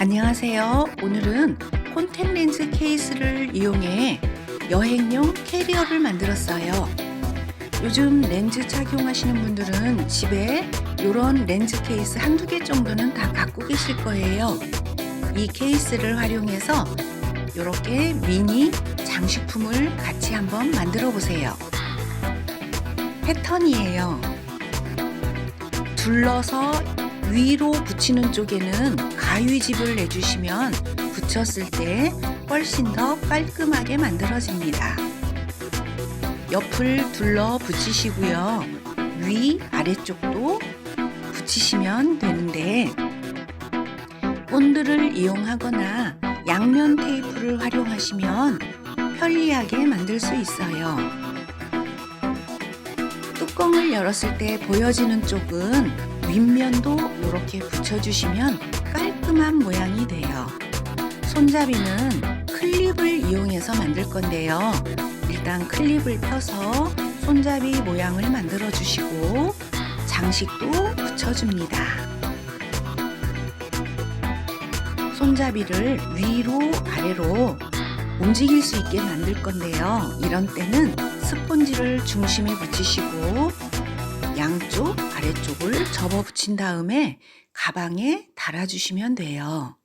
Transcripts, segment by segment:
안녕하세요. 오늘은 콘택 렌즈 케이스를 이용해 여행용 캐리어를 만들었어요. 요즘 렌즈 착용하시는 분들은 집에 이런 렌즈 케이스 한두 개 정도는 다 갖고 계실 거예요. 이 케이스를 활용해서 이렇게 미니 장식품을 같이 한번 만들어 보세요. 패턴이에요. 둘러서 위로 붙이는 쪽에는 가위집을 내주시면 붙였을 때 훨씬 더 깔끔하게 만들어집니다. 옆을 둘러 붙이시고요. 위, 아래쪽도 붙이시면 되는데 본드를 이용하거나 양면 테이프를 활용하시면 편리하게 만들 수 있어요. 뚜껑을 열었을 때 보여지는 쪽은 윗면도 이렇게 붙여주시면 깔끔한 모양이 돼요. 손잡이는 클립을 이용해서 만들 건데요. 일단 클립을 펴서 손잡이 모양을 만들어 주시고 장식도 붙여줍니다. 손잡이를 위로 아래로 움직일 수 있게 만들 건데요. 이런 때는 스폰지를 중심에 붙이시고 양쪽 아래쪽을 접어 붙인 다음에 가방에 달아주시면 돼요.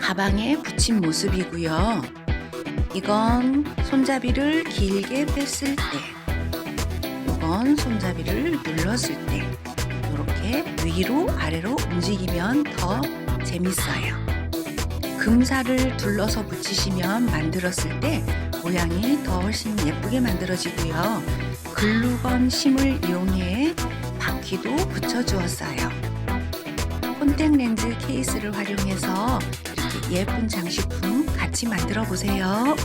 가방에 붙인 모습이고요. 이건 손잡이를 길게 뺐을 때, 이건 손잡이를 눌렀을 때, 이렇게 위로 아래로 움직이면 더 재밌어요. 금살을 둘러서 붙이시면 만들었을 때 모양이 더 훨씬 예쁘게 만들어지고요. 글루건 심을 이용해 바퀴도 붙여주었어요. 콘택 렌즈 케이스를 활용해서 이렇게 예쁜 장식품 같이 만들어 보세요.